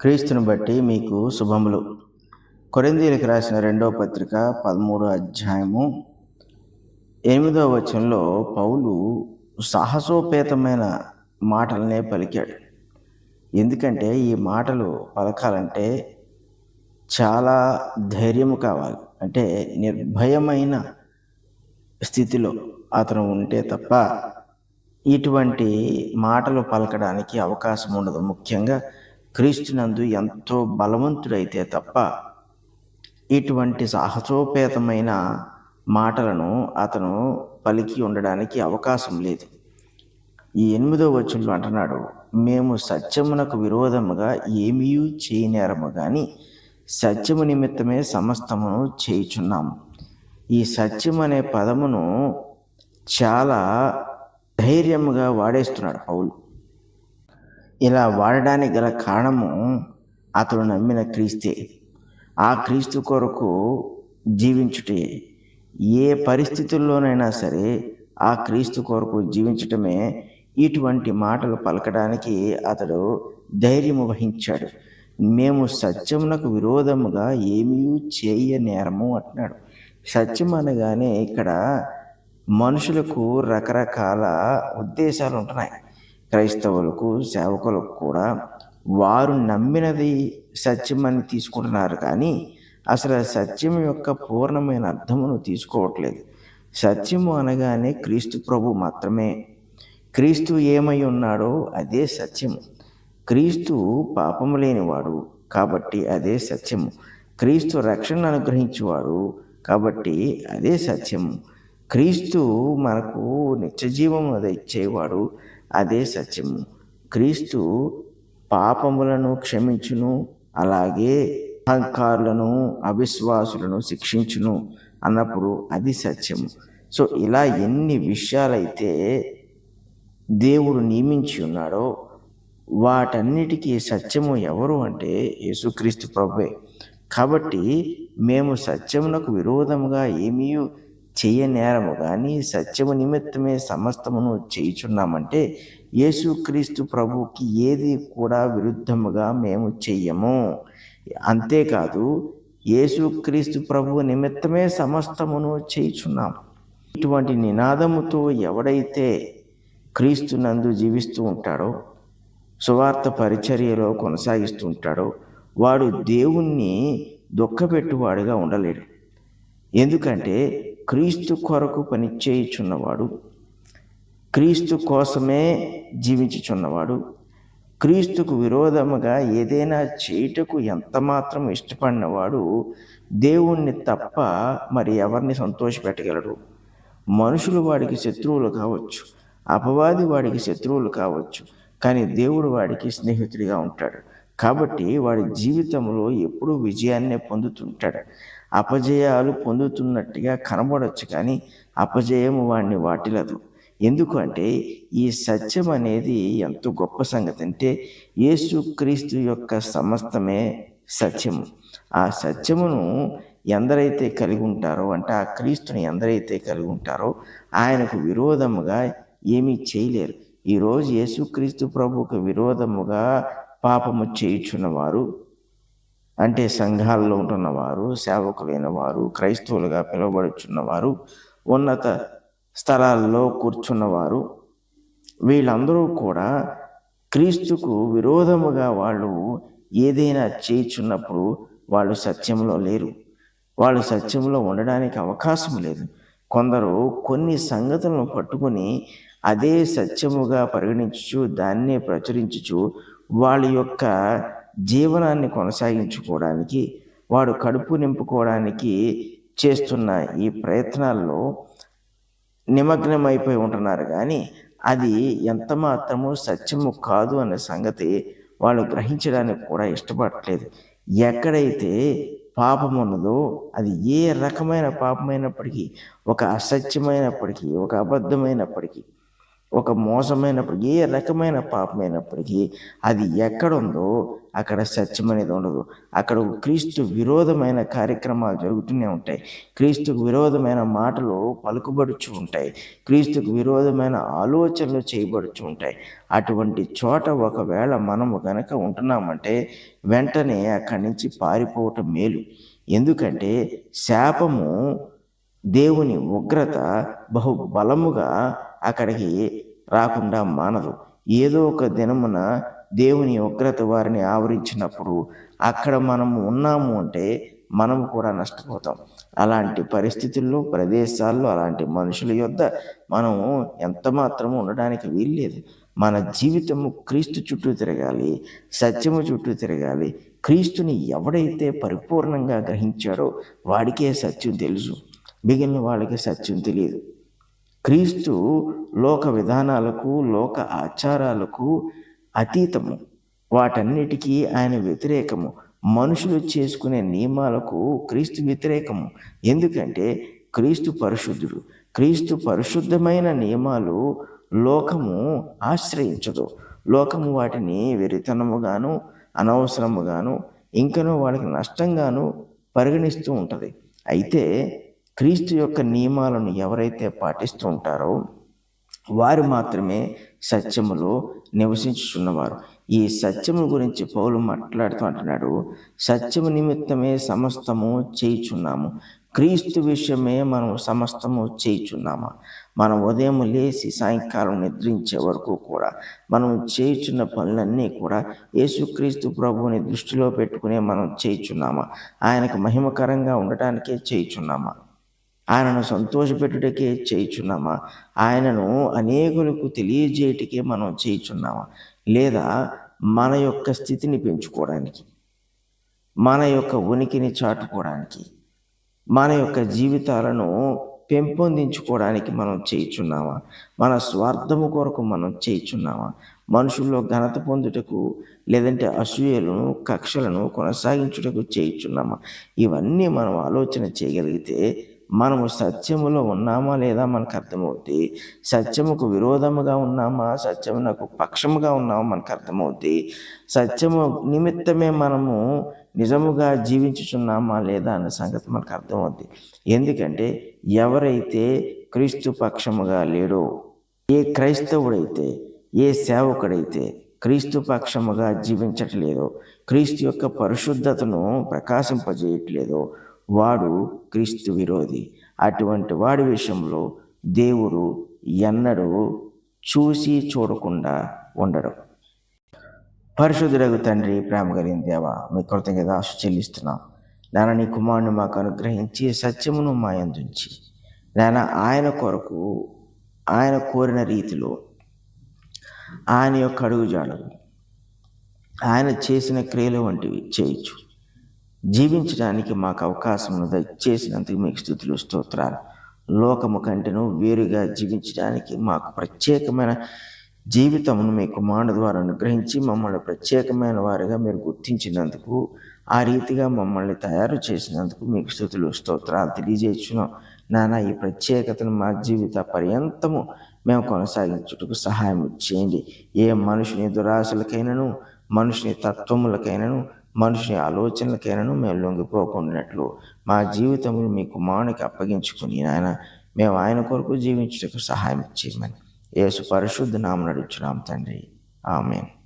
క్రీస్తుని బట్టి మీకు శుభములు. కొరిందీలకు రాసిన రెండవ పత్రిక పదమూడో అధ్యాయము ఎనిమిదవ వచనంలో పౌలు సాహసోపేతమైన మాటలనే పలికాడు. ఎందుకంటే ఈ మాటలు పలకాలంటే చాలా ధైర్యము కావాలి. అంటే నిర్భయమైన స్థితిలో అతను ఉంటే తప్ప ఇటువంటి మాటలు పలకడానికి అవకాశం ఉండదు. ముఖ్యంగా క్రీస్తునందు ఎంతో బలవంతుడైతే తప్ప ఇటువంటి సాహసోపేతమైన మాటలను అతను పలికి ఉండడానికి అవకాశం లేదు. ఈ ఎనిమిదో వచనంలో అంటున్నాడు మేము సత్యమునకు విరోధముగా ఏమీ చేయనేరము కానీ సత్యము నిమిత్తమే సమస్తమును చేయుచున్నాము ఈ సత్యం అనే పదమును చాలా ధైర్యముగా వాడేస్తున్నాడు పౌలు. ఇలా వాడడానికి గల కారణము అతడు నమ్మిన క్రీస్తే. ఆ క్రీస్తు కొరకు జీవించుటే ఏ పరిస్థితుల్లోనైనా సరే ఆ క్రీస్తు కొరకు జీవించటమే ఇటువంటి మాటలు పలకడానికి అతడు ధైర్యము వహించాడు. మేము సత్యమునకు విరోధముగా ఏమీ చేయ నేరము అంటున్నాడు. సత్యం అనగానే ఇక్కడ మనుషులకు రకరకాల ఉద్దేశాలు ఉంటున్నాయి. క్రైస్తవులకు సేవకులకు కూడా వారు నమ్మినది సత్యమని తీసుకుంటున్నారు కానీ అసలు సత్యం యొక్క పూర్ణమైన అర్థమును తీసుకోవట్లేదు. సత్యము అనగానే క్రీస్తు ప్రభు మాత్రమే. క్రీస్తు ఏమై ఉన్నాడో అదే సత్యము. క్రీస్తు పాపము లేనివాడు కాబట్టి అదే సత్యము. క్రీస్తు రక్షణ అనుగ్రహించేవాడు కాబట్టి అదే సత్యము. క్రీస్తు మనకు నిత్యజీవము ఇచ్చేవాడు. అదే సత్యము. క్రీస్తు పాపములను క్షమించును అలాగే అహంకారులను అవిశ్వాసులను శిక్షించును అన్నప్పుడు అది సత్యము. సో ఇలా ఎన్ని విషయాలైతే దేవుడు నియమించి ఉన్నాడో వాటన్నిటికీ సత్యము ఎవరు అంటే యేసుక్రీస్తు ప్రభువే. కాబట్టి మేము సత్యమునకు విరోధముగా ఏమీ చేయ నేరము కానీ సత్యము నిమిత్తమే సమస్తమును చేయుచున్నామంటే యేసుక్రీస్తు ప్రభుకి ఏది కూడా విరుద్ధముగా మేము చెయ్యము. అంతేకాదు యేసుక్రీస్తు ప్రభు నిమిత్తమే సమస్తమును చేయుచున్నాం ఇటువంటి నినాదముతో ఎవడైతే క్రీస్తు నందు జీవిస్తూ ఉంటాడో సువార్త పరిచర్యలో కొనసాగిస్తూ ఉంటాడో వాడు దేవుణ్ణి దుఃఖపెట్టువాడుగా ఉండలేడు. ఎందుకంటే క్రీస్తు కొరకు పనిచేయుచున్నవాడు క్రీస్తు కోసమే జీవించుచున్నవాడు క్రీస్తుకు విరోధముగా ఏదైనా చేయుటకు ఎంత మాత్రం ఇష్టపడినవాడు దేవుణ్ణి తప్ప మరి ఎవరిని సంతోషపెట్టగలడు? మనుషులు వాడికి శత్రువులు కావచ్చు అపవాది వాడికి శత్రువులు కావచ్చు కానీ దేవుడు వాడికి స్నేహితుడిగా ఉంటాడు. కాబట్టి వాడి జీవితంలో ఎప్పుడూ విజయాన్నే పొందుతుంటాడు. అపజయాలు పొందుతున్నట్టుగా కనబడవచ్చు కానీ అపజయము వాడిని వాటిలదు ఎందుకంటే ఈ సత్యం అనేది ఎంత గొప్ప సంగతి అంటే యేసుక్రీస్తు యొక్క సమస్తమే సత్యము ఆ సత్యమును ఎందరైతే కలిగి ఉంటారో అంటే ఆ క్రీస్తుని ఎందరైతే కలిగి ఉంటారో ఆయనకు విరోధముగా ఏమీ చేయలేరు. ఈరోజు యేసుక్రీస్తు ప్రభుకు విరోధముగా పాపము చేయుచున్నవారు అంటే సంఘాల్లో ఉంటున్నవారు సేవకులైన వారు క్రైస్తవులుగా పిలువబడుచున్నవారు ఉన్నత స్థలాల్లో కూర్చున్నవారు వీళ్ళందరూ కూడా క్రీస్తుకు విరోధముగా వాళ్ళు ఏదైనా చేయుచున్నప్పుడు వాళ్ళు సత్యంలో లేరు. వాళ్ళు సత్యంలో ఉండడానికి అవకాశం లేదు. కొందరు కొన్ని సంగతులను పట్టుకుని అదే సత్యముగా పరిగణించు దాన్నే ప్రచురించుచు వాళ్ళ యొక్క జీవనాన్ని కొనసాగించుకోవడానికి వాడు కడుపు నింపుకోవడానికి చేస్తున్న ఈ ప్రయత్నాల్లో నిమగ్నమైపోయి ఉంటున్నారు. కానీ అది ఎంత మాత్రము సత్యము కాదు అనే సంగతి వాళ్ళు గ్రహించడానికి కూడా ఇష్టపడట్లేదు. ఎక్కడైతే పాపం ఉన్నదో అది ఏ రకమైన పాపమైనప్పటికీ ఒక అసత్యమైనప్పటికీ ఒక అబద్ధమైనప్పటికీ ఒక మోసమైనప్పుడు ఏ రకమైన పాపమైనప్పటికీ అది ఎక్కడుందో అక్కడ సత్యం అనేది ఉండదు. అక్కడ క్రీస్తు విరోధమైన కార్యక్రమాలు జరుగుతూనే ఉంటాయి. క్రీస్తుకు విరోధమైన మాటలు పలుకుబడుచు ఉంటాయి. క్రీస్తుకు విరోధమైన ఆలోచనలు చేయబడుచు ఉంటాయి. అటువంటి చోట ఒకవేళ మనము కనుక ఉంటున్నామంటే వెంటనే అక్కడి నుంచి పారిపోవటం మేలు. ఎందుకంటే శాపము దేవుని ఉగ్రత బహు బలముగా అక్కడికి రాకుండా మానదు ఏదో ఒక దినమున దేవుని ఉగ్రత వారిని ఆవరించినప్పుడు అక్కడ మనము ఉన్నాము అంటే మనము కూడా నష్టపోతాం. అలాంటి పరిస్థితుల్లో ప్రదేశాల్లో అలాంటి మనుషుల యొద్ద మనము ఎంత మాత్రము ఉండడానికి వీల్లేదు. మన జీవితము క్రీస్తు చుట్టూ తిరగాలి సత్యము చుట్టూ తిరగాలి. క్రీస్తుని ఎవడైతే పరిపూర్ణంగా గ్రహించాడో వాడికే సత్యం తెలుసు. మిగిలిన వాళ్ళకి సత్యం తెలియదు. క్రీస్తు లోక విధానాలకు లోక ఆచారాలకు అతీతము. వాటన్నిటికీ ఆయన వ్యతిరేకము. మనుషులు చేసుకునే నియమాలకు క్రీస్తు వ్యతిరేకము. ఎందుకంటే క్రీస్తు పరిశుద్ధుడు. క్రీస్తు పరిశుద్ధమైన నియమాలు లోకము ఆశ్రయించదు. లోకము వాటిని వెరితనముగాను అనవసరముగాను ఇంకనూ వాళ్ళకి నష్టంగాను పరిగణిస్తూ ఉంటుంది. అయితే క్రీస్తు యొక్క నియమాలను ఎవరైతే పాటిస్తూ ఉంటారో వారు మాత్రమే సత్యములో నివసించుచున్నవారు. ఈ సత్యము గురించి పౌలు మాట్లాడుతూ అంటున్నాడు సత్యము నిమిత్తమే సమస్తము చేయుచున్నాము. క్రీస్తు విషయమే మనం సమస్తము చేయుచున్నామా? మనం ఉదయం లేచి సాయంకాలం నిద్రించే వరకు కూడా మనం చేయుచున్న పనులన్నీ కూడా యేసుక్రీస్తు ప్రభువుని దృష్టిలో పెట్టుకునే మనం చేయుచున్నామా? ఆయనకు మహిమకరంగా ఉండటానికే చేయుచున్నామా? ఆయనను సంతోషపెట్టుటకే చేయుచున్నామా? ఆయనను అనేకులకు తెలియజేయటకే మనం చేయుచున్నామా? లేదా మన యొక్క స్థితిని పెంచుకోవడానికి మన యొక్క ఉనికిని చాటుకోవడానికి మన యొక్క జీవితాలను పెంపొందించుకోవడానికి మనం చేయుచున్నామా? మన స్వార్థము కొరకు మనం చేయుచున్నామా? మనుషుల్లో ఘనత పొందుటకు లేదంటే అసూయలను కక్షలను కొనసాగించుటకు చేయుచున్నామా? ఇవన్నీ మనం ఆలోచన చేయగలిగితే మనము సత్యములో ఉన్నామా లేదా మనకు అర్థమవుద్ది? సత్యముకు విరోధముగా ఉన్నామా? సత్యమునకు పక్షముగా ఉన్నామా? మనకు అర్థమవుద్ది. సత్యము నిమిత్తమే మనము నిజముగా జీవించుచున్నామా లేదా అన్న సంగతి మనకు అర్థమవుద్ది. ఎందుకంటే ఎవరైతే క్రీస్తు పక్షముగా లేడో ఏ క్రైస్తవుడైతే ఏ సేవకుడైతే క్రీస్తు పక్షముగా జీవించట్లేదో క్రీస్తు యొక్క పరిశుద్ధతను ప్రకాశింపజేయట్లేదో వాడు క్రీస్తు విరోధి. అటువంటి వాడి విషయంలో దేవుడు ఎన్నడూ చూసి చూడకుండా ఉండడు. పరిశుద్ధులకు తండ్రి ప్రేమ కలిగిన దేవ మీ కృతజ్ఞత ఆశ చెల్లిస్తున్నాం. నాన్న నీ కుమారుని మాకు అనుగ్రహించి సత్యమును మా యందుంచి నాన్న ఆయన కొరకు ఆయన కోరిన రీతిలో ఆయన యొక్క అడుగుజాడలు ఆయన చేసిన క్రియలు వంటివి చేయొచ్చు జీవించడానికి మాకు అవకాశం దయచేసినందుకు మీకు స్థుతులు స్తోత్రాలు. లోకము కంటేను వేరుగా జీవించడానికి మాకు ప్రత్యేకమైన జీవితమును మీ కుమారుడు ద్వారా అనుగ్రహించి మమ్మల్ని ప్రత్యేకమైన వారిగా మీరు గుర్తించినందుకు ఆ రీతిగా మమ్మల్ని తయారు చేసినందుకు మీకు స్థుతులు స్తోత్రాలు తెలియజేస్తున్నాం. నానా ఈ ప్రత్యేకతను మా జీవిత పర్యంతము మేము కొనసాగించుటకు సహాయం చేయండి. ఏ మనుషుని దురాశలకైనను మనుషుని తత్వములకైనను మనుషుని ఆలోచనలకైనాను మేము లొంగిపోకుండాట్లు మా జీవితములు మీ కుమారునికి అప్పగించుకుని ఆయన మేము ఆయన కొరకు జీవించుటకు సహాయం చేయమని. యేసు పరిశుద్ధ నామం నడుచున్నాం తండ్రి. ఆమెను.